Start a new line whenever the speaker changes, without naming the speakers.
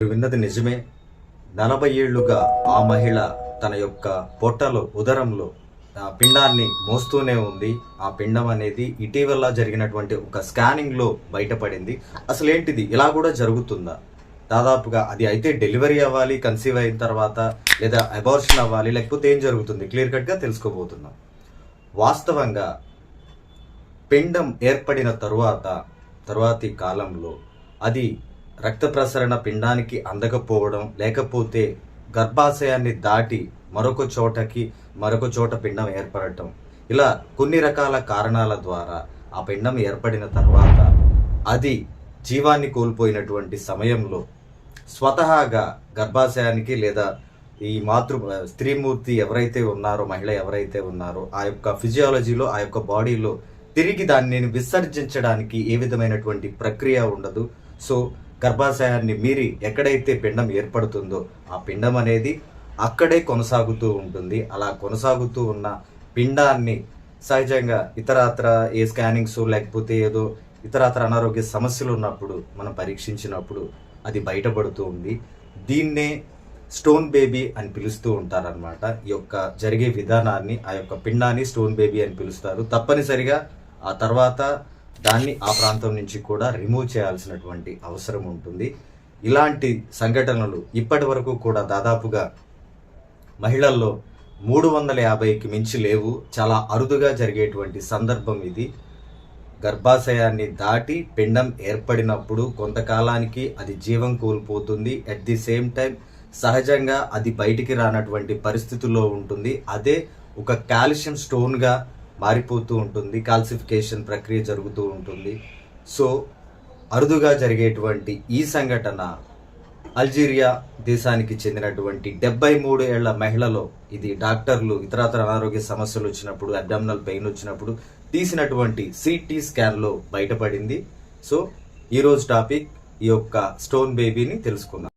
విన్నది నిజమే. నలభై ఏళ్ళుగా ఆ మహిళ తన యొక్క పొట్టలో ఉదరంలో ఆ పిండాన్ని మోస్తూనే ఉంది. ఆ పిండం అనేది ఇటీవల జరిగినటువంటి ఒక స్కానింగ్లో బయటపడింది. అసలు ఏంటిది ఇలా కూడా జరుగుతుందా? దాదాపుగా అది అయితే డెలివరీ అవ్వాలి కన్సీవ్ అయిన తర్వాత లేదా అబార్షన్ అవ్వాలి లేకపోతే ఏం జరుగుతుంది? క్లియర్ కట్గా తెలుసుకోబోతున్నాం. వాస్తవంగా పిండం ఏర్పడిన తరువాత తరువాతి కాలంలో అది రక్త ప్రసరణ పిండానికి అందకపోవడం లేకపోతే గర్భాశయాన్ని దాటి మరొక చోటకి మరొక చోట పిండం ఏర్పడటం. ఇలా కొన్ని రకాల కారణాల ద్వారా ఆ పిండం ఏర్పడిన తర్వాత అది జీవాన్ని కోల్పోయినటువంటి సమయంలో స్వతహాగా గర్భాశయానికి లేదా ఈ మాతృ స్త్రీమూర్తి ఎవరైతే ఉన్నారో మహిళ ఎవరైతే ఉన్నారో ఆ యొక్క ఫిజియాలజీలో ఆ యొక్క బాడీలో తిరిగి దాన్ని విసర్జించడానికి ఏ విధమైనటువంటి ప్రక్రియ ఉండదు. సో గర్భాశయాన్ని మీరి ఎక్కడైతే పిండం ఏర్పడుతుందో ఆ పిండం అనేది అక్కడే కొనసాగుతూ ఉంటుంది. అలా కొనసాగుతూ ఉన్న పిండాన్ని సహజంగా ఇతరత్ర ఏ స్కానింగ్స్ లేకపోతే ఏదో ఇతరత్ర అనారోగ్య సమస్యలు ఉన్నప్పుడు మనం పరీక్షించినప్పుడు అది బయటపడుతూ ఉంది. దీన్నే స్టోన్ బేబీ అని పిలుస్తూ ఉంటారనమాట ఈ యొక్క జరిగే విధానాన్ని ఆ యొక్క పిండాన్ని స్టోన్ బేబీ అని పిలుస్తారు. తప్పనిసరిగా ఆ తర్వాత దాన్ని ఆ ప్రాంతం నుంచి కూడా రిమూవ్ చేయాల్సినటువంటి అవసరం ఉంటుంది. ఇలాంటి సంఘటనలు ఇప్పటి వరకు కూడా దాదాపుగా మహిళల్లో మూడు వందల యాభైకి మించి లేవు. చాలా అరుదుగా జరిగేటువంటి సందర్భం ఇది. గర్భాశయాన్ని దాటి పిండం ఏర్పడినప్పుడు కొంతకాలానికి అది జీవం కోల్పోతుంది. అట్ ది సేమ్ టైం సహజంగా అది బయటికి రానటువంటి పరిస్థితుల్లో ఉంటుంది. అదే ఒక కాల్షియం స్టోన్గా మారిపోతూ ఉంటుంది కాల్సిఫికేషన్ ప్రక్రియ జరుగుతూ ఉంటుంది. సో అరుదుగా జరిగేటువంటి ఈ సంఘటన అల్జీరియా దేశానికి చెందినటువంటి డెబ్బై మూడు ఏళ్ళ మహిళలో ఇది డాక్టర్లు ఇతరతర అనారోగ్య సమస్యలు వచ్చినప్పుడు అబ్డామినల్ పెయిన్ వచ్చినప్పుడు తీసినటువంటి సిటీ స్కాన్లో బయటపడింది. సో ఈరోజు టాపిక్ ఈ యొక్క స్టోన్ బేబీని తెలుసుకుందాం.